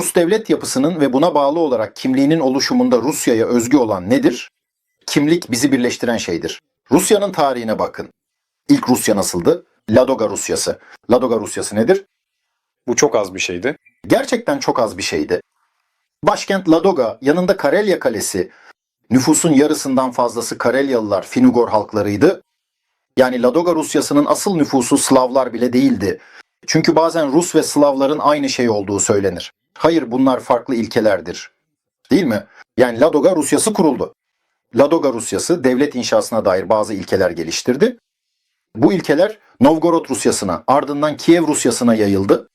Rus devlet yapısının ve buna bağlı olarak kimliğinin oluşumunda Rusya'ya özgü olan nedir? Kimlik bizi birleştiren şeydir. Rusya'nın tarihine bakın. İlk Rusya nasıldı? Ladoga Rusyası. Ladoga Rusyası nedir? Bu çok az bir şeydi. Gerçekten çok az bir şeydi. Başkent Ladoga, yanında Karelya Kalesi, nüfusun yarısından fazlası Karelyalılar, Finugor halklarıydı. Yani Ladoga Rusyası'nın asıl nüfusu Slavlar bile değildi. Çünkü bazen Rus ve Slavların aynı şey olduğu söylenir. Hayır bunlar farklı ilkelerdir. Değil mi? Yani Ladoga Rusyası kuruldu. Ladoga Rusyası devlet inşasına dair bazı ilkeler geliştirdi. Bu ilkeler Novgorod Rusyası'na, ardından Kiev Rusyası'na yayıldı.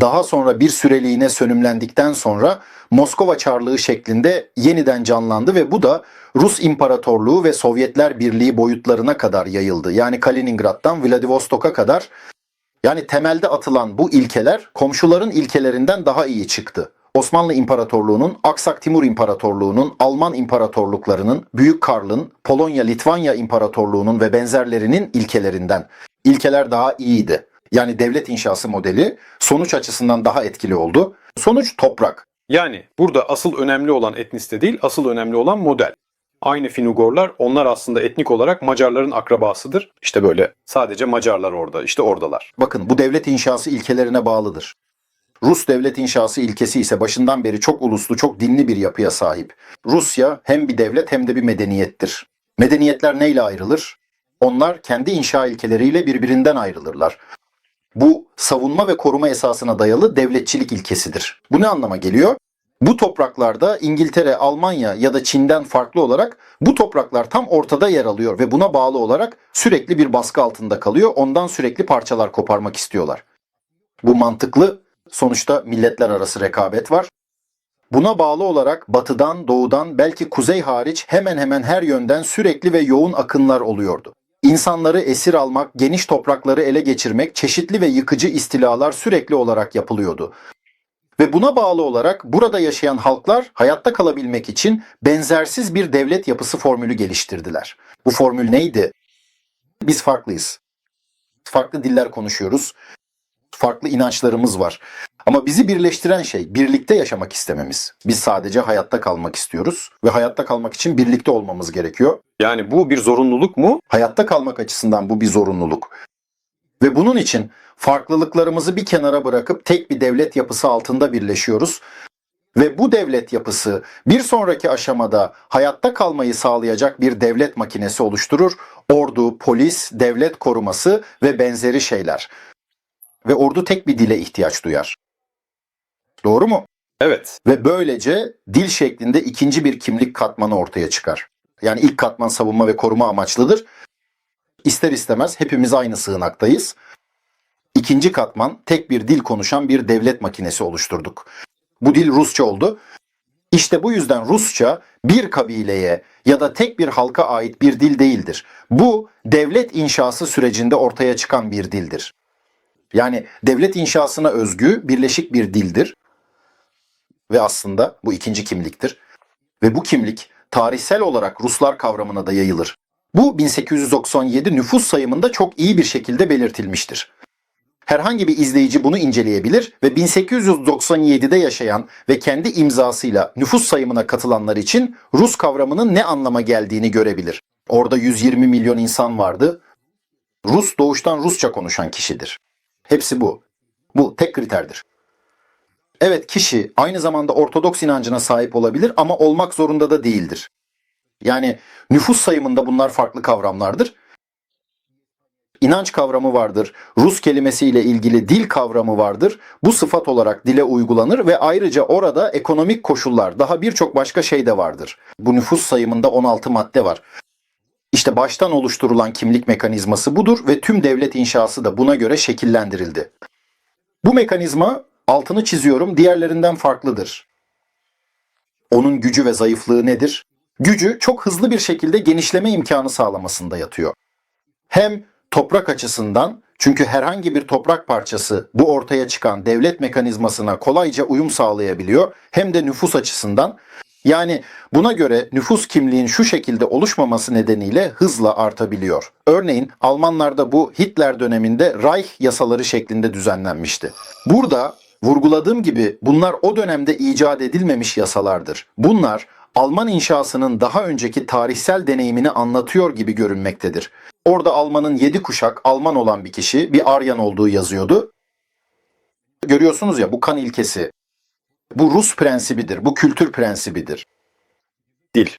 Daha sonra bir süreliğine sönümlendikten sonra Moskova Çarlığı şeklinde yeniden canlandı ve bu da Rus İmparatorluğu ve Sovyetler Birliği boyutlarına kadar yayıldı. Yani Kaliningrad'dan Vladivostok'a kadar yani temelde atılan bu ilkeler komşuların ilkelerinden daha iyi çıktı. Osmanlı İmparatorluğu'nun, Aksak Timur İmparatorluğu'nun, Alman İmparatorluklarının, Büyük Karl'ın, Polonya Litvanya İmparatorluğu'nun ve benzerlerinin ilkelerinden. İlkeler daha iyiydi. Yani devlet inşası modeli sonuç açısından daha etkili oldu. Sonuç toprak. Yani burada asıl önemli olan etniste değil, asıl önemli olan model. Aynı Finugorlar, onlar aslında etnik olarak Macarların akrabasıdır. İşte böyle sadece Macarlar orada, işte oradalar. Bakın bu devlet inşası ilkelerine bağlıdır. Rus devlet inşası ilkesi ise başından beri çok uluslu, çok dinli bir yapıya sahip. Rusya hem bir devlet hem de bir medeniyettir. Medeniyetler neyle ayrılır? Onlar kendi inşa ilkeleriyle birbirinden ayrılırlar. Bu savunma ve koruma esasına dayalı devletçilik ilkesidir. Bu ne anlama geliyor? Bu topraklarda İngiltere, Almanya ya da Çin'den farklı olarak bu topraklar tam ortada yer alıyor ve buna bağlı olarak sürekli bir baskı altında kalıyor. Ondan sürekli parçalar koparmak istiyorlar. Bu mantıklı. Sonuçta milletler arası rekabet var. Buna bağlı olarak batıdan, doğudan, belki kuzey hariç hemen hemen her yönden sürekli ve yoğun akınlar oluyordu. İnsanları esir almak, geniş toprakları ele geçirmek, çeşitli ve yıkıcı istilalar sürekli olarak yapılıyordu. Ve buna bağlı olarak burada yaşayan halklar hayatta kalabilmek için benzersiz bir devlet yapısı formülü geliştirdiler. Bu formül neydi? Biz farklıyız. Farklı diller konuşuyoruz. Farklı inançlarımız var. Ama bizi birleştiren şey birlikte yaşamak istememiz. Biz sadece hayatta kalmak istiyoruz ve hayatta kalmak için birlikte olmamız gerekiyor. Yani bu bir zorunluluk mu? Hayatta kalmak açısından bu bir zorunluluk. Ve bunun için farklılıklarımızı bir kenara bırakıp tek bir devlet yapısı altında birleşiyoruz. Ve bu devlet yapısı bir sonraki aşamada hayatta kalmayı sağlayacak bir devlet makinesi oluşturur. Ordu, polis, devlet koruması ve benzeri şeyler. Ve ordu tek bir dile ihtiyaç duyar. Doğru mu? Evet. Ve böylece dil şeklinde ikinci bir kimlik katmanı ortaya çıkar. Yani ilk katman savunma ve koruma amaçlıdır. İster istemez hepimiz aynı sığınaktayız. İkinci katman tek bir dil konuşan bir devlet makinesi oluşturduk. Bu dil Rusça oldu. İşte bu yüzden Rusça bir kabileye ya da tek bir halka ait bir dil değildir. Bu devlet inşası sürecinde ortaya çıkan bir dildir. Yani devlet inşasına özgü birleşik bir dildir. Ve aslında bu ikinci kimliktir. Ve bu kimlik tarihsel olarak Ruslar kavramına da yayılır. Bu 1897 nüfus sayımında çok iyi bir şekilde belirtilmiştir. Herhangi bir izleyici bunu inceleyebilir ve 1897'de yaşayan ve kendi imzasıyla nüfus sayımına katılanlar için Rus kavramının ne anlama geldiğini görebilir. Orada 120 milyon insan vardı. Rus doğuştan Rusça konuşan kişidir. Hepsi bu. Bu tek kriterdir. Evet kişi aynı zamanda Ortodoks inancına sahip olabilir ama olmak zorunda da değildir. Yani nüfus sayımında bunlar farklı kavramlardır. İnanç kavramı vardır. Rus kelimesiyle ilgili dil kavramı vardır. Bu sıfat olarak dile uygulanır ve ayrıca orada ekonomik koşullar, daha birçok başka şey de vardır. Bu nüfus sayımında 16 madde var. İşte baştan oluşturulan kimlik mekanizması budur ve tüm devlet inşası da buna göre şekillendirildi. Bu mekanizma altını çiziyorum diğerlerinden farklıdır. Onun gücü ve zayıflığı nedir? Gücü çok hızlı bir şekilde genişleme imkanı sağlamasında yatıyor. Hem toprak açısından çünkü herhangi bir toprak parçası bu ortaya çıkan devlet mekanizmasına kolayca uyum sağlayabiliyor hem de nüfus açısından yani buna göre nüfus kimliğin şu şekilde oluşmaması nedeniyle hızla artabiliyor. Örneğin Almanlarda bu Hitler döneminde Reich yasaları şeklinde düzenlenmişti. Burada Vurguladığım gibi bunlar o dönemde icat edilmemiş yasalardır. Bunlar Alman inşasının daha önceki tarihsel deneyimini anlatıyor gibi görünmektedir. Orada Alman'ın 7 kuşak Alman olan bir kişi bir Aryan olduğu yazıyordu. Görüyorsunuz ya bu kan ilkesi. Bu Rus prensibidir, bu kültür prensibidir. Dil.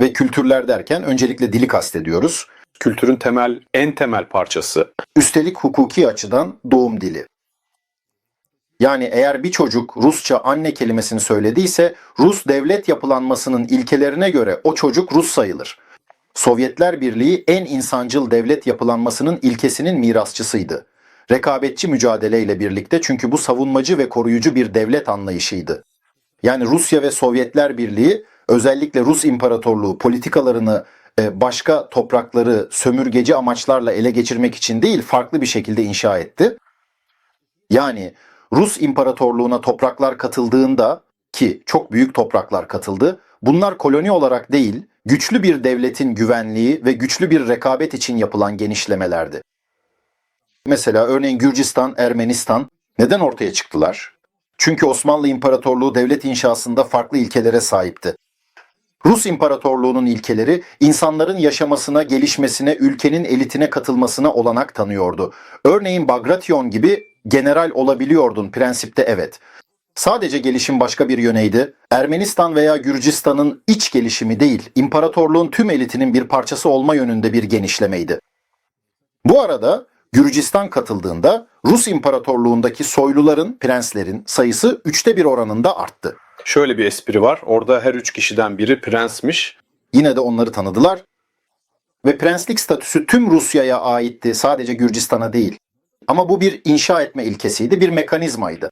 Ve kültürler derken öncelikle dili kastediyoruz. Kültürün temel, en temel parçası. Üstelik hukuki açıdan doğum dili. Yani eğer bir çocuk Rusça anne kelimesini söylediyse Rus devlet yapılanmasının ilkelerine göre o çocuk Rus sayılır. Sovyetler Birliği en insancıl devlet yapılanmasının ilkesinin mirasçısıydı. Rekabetçi mücadeleyle birlikte çünkü bu savunmacı ve koruyucu bir devlet anlayışıydı. Yani Rusya ve Sovyetler Birliği özellikle Rus İmparatorluğu politikalarını e, başka toprakları sömürgeci amaçlarla ele geçirmek için değil farklı bir şekilde inşa etti. Yani Rus İmparatorluğu'na topraklar katıldığında ki çok büyük topraklar katıldı. Bunlar koloni olarak değil, güçlü bir devletin güvenliği ve güçlü bir rekabet için yapılan genişlemelerdi. Mesela örneğin Gürcistan, Ermenistan neden ortaya çıktılar? Çünkü Osmanlı İmparatorluğu devlet inşasında farklı ilkelere sahipti. Rus İmparatorluğu'nun ilkeleri insanların yaşamasına, gelişmesine, ülkenin elitine katılmasına olanak tanıyordu. Örneğin Bagration gibi general olabiliyordun prensipte evet. Sadece gelişim başka bir yöneydi. Ermenistan veya Gürcistan'ın iç gelişimi değil, imparatorluğun tüm elitinin bir parçası olma yönünde bir genişlemeydi. Bu arada Gürcistan katıldığında Rus İmparatorluğundaki soyluların, prenslerin sayısı üçte bir oranında arttı. Şöyle bir espri var. Orada her üç kişiden biri prensmiş. Yine de onları tanıdılar. Ve prenslik statüsü tüm Rusya'ya aitti, sadece Gürcistan'a değil. Ama bu bir inşa etme ilkesiydi, bir mekanizmaydı.